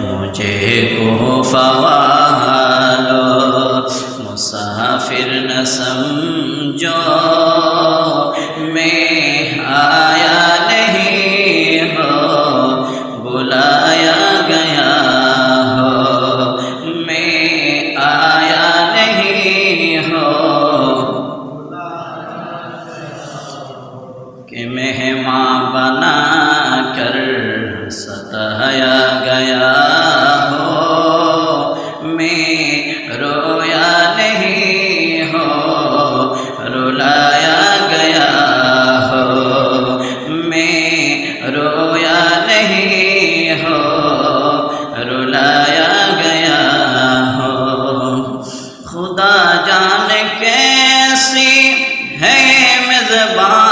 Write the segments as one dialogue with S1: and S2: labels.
S1: مجھے کو فوالو مسافر نہ سمجھو ستایا گیا ہو؟ میں رویا نہیں ہو۔ رلایا گیا ہو۔ میں رویا نہیں ہو۔ رلایا گیا ہو۔ خدا جان کیسی ہے میزبانی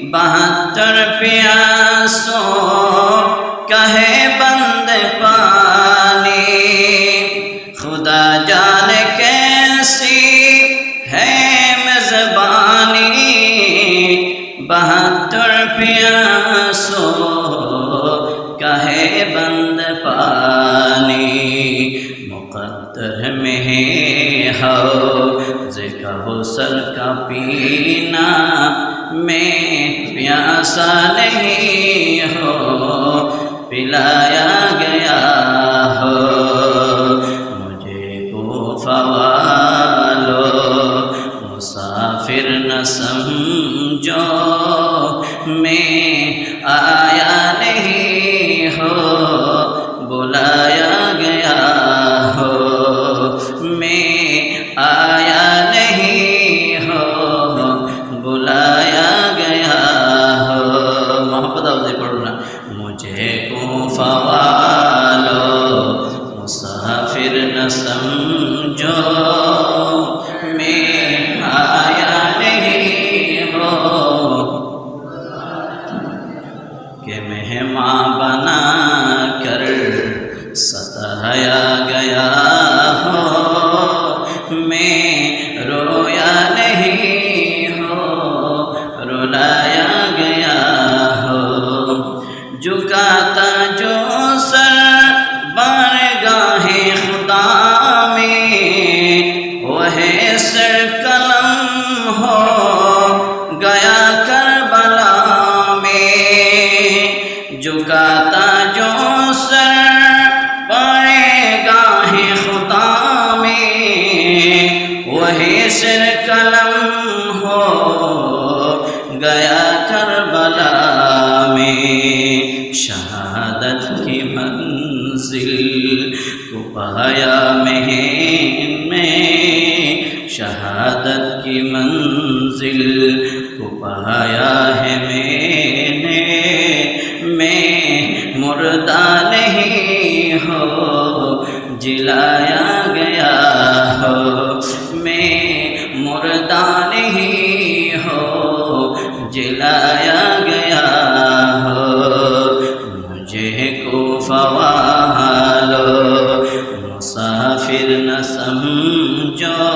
S1: بہتر پیاسوں کہے بند پانی۔ خدا جان کیسی ہے میزبانی۔ بہتر پیاسوں کہے بند پانی۔ مقدر میں ہو ذکر سر کا پینا۔ میں پیاسا نہیں ہو پلایا گیا ہو مجھے کو فوالو مسافر نہ سمجھو میں آیا نہیں ہو بلایا سمجھو میں آیا نہیں ہو کہ مہمان گیا کربلا میں شہادت کی منزل کو پایا میں میں شہادت کی منزل کو پایا ہے میں نے میں مردہ نہیں ہو جلایا جلایا گیا ہو مجھے کوفہ لو مسافر نہ سمجھو